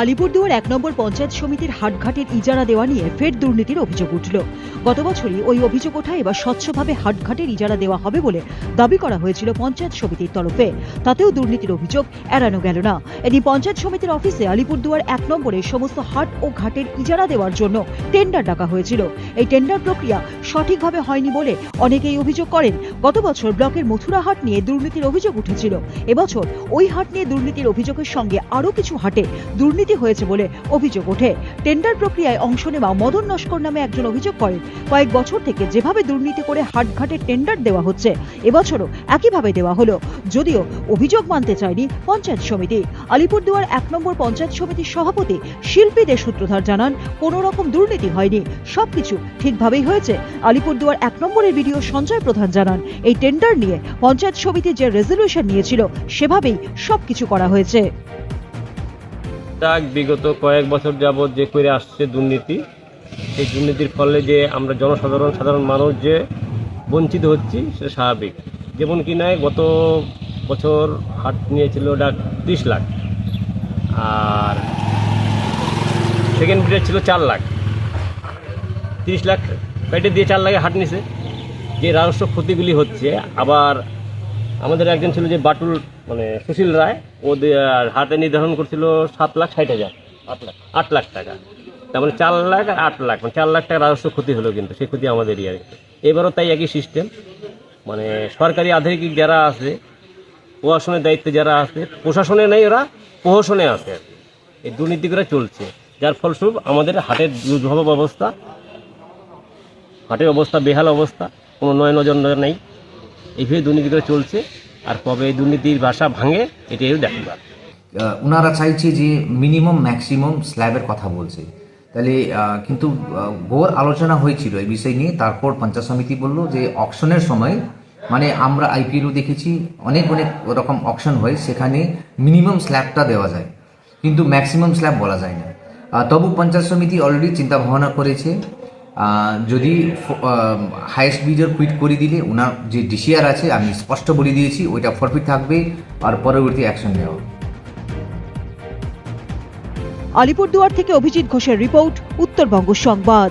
আলিপুরদুয়ার এক নম্বর পঞ্চায়েত সমিতির হাটঘাটের ইজারা দেওয়া নিয়ে ফের দুর্নীতির অভিযোগ উঠল। গত বছরই ওই অভিযোগ ওঠায় এবার স্বচ্ছভাবে হাটঘাটের ইজারা দেওয়া হবে বলে দাবি করা হয়েছিল পঞ্চায়েত সমিতির তরফে। তাতেও দুর্নীতির অভিযোগ এড়ানো গেল না। এদিন পঞ্চায়েত সমিতির অফিসে আলিপুরদুয়ার এক নম্বরে সমস্ত হাট ও ঘাটের ইজারা দেওয়ার জন্য টেন্ডার ডাকা হয়েছিল। এই টেন্ডার প্রক্রিয়া সঠিকভাবে হয়নি বলে অনেকেই অভিযোগ করেন। গত বছর ব্লকের মথুরা হাট নিয়ে দুর্নীতির অভিযোগ উঠেছিল। এবছর ওই হাট নিয়ে দুর্নীতির অভিযোগের সঙ্গে আরও কিছু হাটে দুর্নীতি হয়েছে বলে অভিযোগ ওঠে। টেন্ডার প্রক্রিয়ায় অংশ নেওয়া মদন নস্কর নামে একজন অভিযোগ করেন। কয়েক বছর থেকে যেভাবে দুর্নীতি করে হাটঘাটে টেন্ডার দেওয়া হচ্ছে, এবছরও একইভাবে দেওয়া হলো। যদিও অভিযোগ মানতে চায়নি পঞ্চায়েত সমিতি। আলিপুরদুয়ার এক নম্বর পঞ্চায়েত সমিতির সভাপতি শিল্পী দে সূত্রধার জানান, কোনো রকম দুর্নীতি হয়নি, সবকিছু ঠিকভাবেই হয়েছে। আলিপুরদুয়ার এক নম্বরের ভিডিও সঞ্জয় প্রধান জানান, এই টেন্ডার নিয়ে পঞ্চায়েত সমিতি যে রেজলিউশন নিয়েছিল, সেভাবেই সবকিছু করা হয়েছে। তা বিগত কয়েক বছর যাবৎ যে করে আসছে দুর্নীতি, সেই দুর্নীতির ফলে যে আমরা জনসাধারণ, সাধারণ মানুষ যে বঞ্চিত হচ্ছি, সেটা স্বাভাবিক। যেমন কি নয়, গত বছর হাট নিয়েছিল ওটা ত্রিশ লাখ, আর সেকেন্ড পিরিয়ড ছিল চার লাখ। তিরিশ লাখ কেটে দিয়ে চার লাখে হাট নিছে। যে রাজস্ব ক্ষতিগুলি হচ্ছে, আবার আমাদের একজন ছিল যে বাটুল মানে সুশীল রায় ওদের হাতে নির্ধারণ করছিল সাত লাখ ষাট হাজার। আট লাখ। আট লাখ টাকা। তার মানে চার লাখ আর আট লাখ মানে চার লাখ টাকা রাজস্ব ক্ষতি হলো কিন্তু সেই ক্ষতি আমাদেরই আর। এবারও তাই একই সিস্টেম মানে সরকারি আধিকারিক যারা আছে প্রশাসনের দায়িত্বে যারা আছে প্রশাসনে নেই ওরা প্রহসনে আছে আর কি। এই দুর্নীতি করে চলছে। যার ফলস্বরূপ আমাদের হাটের দুর্ভব অবস্থা হাটের অবস্থা বেহাল অবস্থা কোনো নয় নজর নেই। এইভাবে দুর্নীতি করে চলছে, আর কবে এই দুর্নীতির বাসা ভাঙে, এটাই দেখবার। ওনারা চাইছে যে মিনিমাম, ম্যাক্সিমাম স্ল্যাবের কথা বলছে। তাহলে কিন্তু ঘোর আলোচনা হয়েছিল এই বিষয় নিয়ে। তারপর পঞ্চায়েত সমিতি বলল যে অকশনের সময় মানে আমরা আইপিএলও দেখেছি, অনেক অনেক রকম অকশন হয়, সেখানে মিনিমাম স্ল্যাবটা দেওয়া যায়। কিন্তু ম্যাক্সিমাম স্ল্যাব বলা যায় না। তবু পঞ্চায়েত সমিতি অলরেডি চিন্তা ভাবনা করেছে যদি হায়েস্ট বিজর কুইট করে দিলে ওনার যে ডিসিআর আছে, আমি স্পষ্ট বলে দিয়েছি, ওইটা ফরফিট থাকবে আর পরবর্তী অ্যাকশন নেওয়া। আলিপুরদুয়ার থেকে অভিজিৎ ঘোষের রিপোর্ট, উত্তরবঙ্গ সংবাদ